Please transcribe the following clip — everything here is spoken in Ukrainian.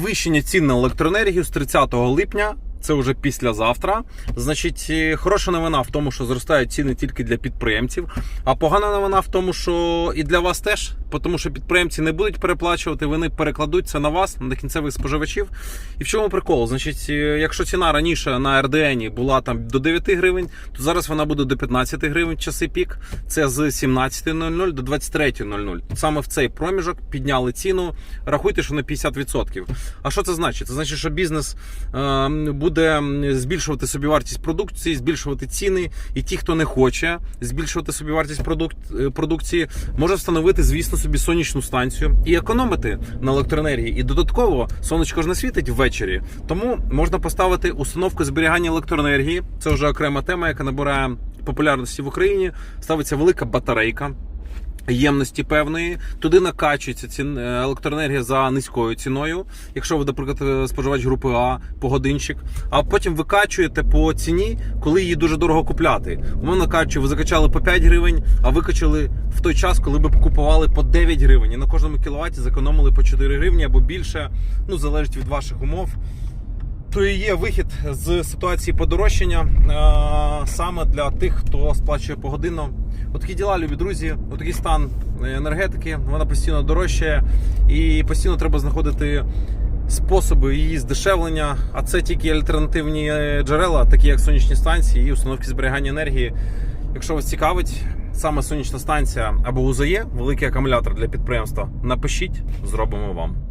Підвищення цін на електроенергію з 30 липня. Це вже післязавтра. Значить, е, хороша новина в тому, що зростають ціни тільки для підприємців. А погана новина в тому, що і для вас теж, тому що підприємці не будуть переплачувати, вони перекладуть це на вас, на кінцевих споживачів. І в чому прикол? Значить, е, якщо ціна раніше на РДН була там до 9 гривень, то зараз вона буде до 15 гривень в часи пік. Це з 17.00 до 23.00. Саме в цей проміжок підняли ціну. Рахуйте, що на 50%. А що це значить? Це значить, що бізнес е, буде збільшувати собівартість продукції, збільшувати ціни, і ті, хто не хоче збільшувати собівартість продук... е, продукції, може встановити, звісно, собі сонячну станцію і економити на електроенергії. І додатково сонечко ж не світить ввечері, тому можна поставити установку зберігання електроенергії. Це вже окрема тема, яка набирає популярності в Україні. Ставиться велика батарейка ємності певної. Туди накачується цін е, електроенергія за низькою ціною, якщо ви, наприклад, е, споживач групи А погодинчик, а потім викачуєте по ціні, коли її дуже дорого купляти. Умовно кажучи, ви закачали по 5 гривень, а викачали в той час, коли ви купували по 9 гривень. І на кожному кіловаті зекономили по 4 гривні або більше. Ну залежить від ваших умов. То і є вихід з ситуації подорожчання е, саме для тих, хто сплачує погодинно. Отакі діла, любі друзі, отакий стан енергетики, вона постійно дорожчає, і постійно треба знаходити способи її здешевлення. А це тільки альтернативні е, джерела, такі як сонячні станції і установки зберігання енергії. Якщо вас цікавить саме сонячна станція або УЗЄ, великий акумулятор для підприємства, напишіть, зробимо вам.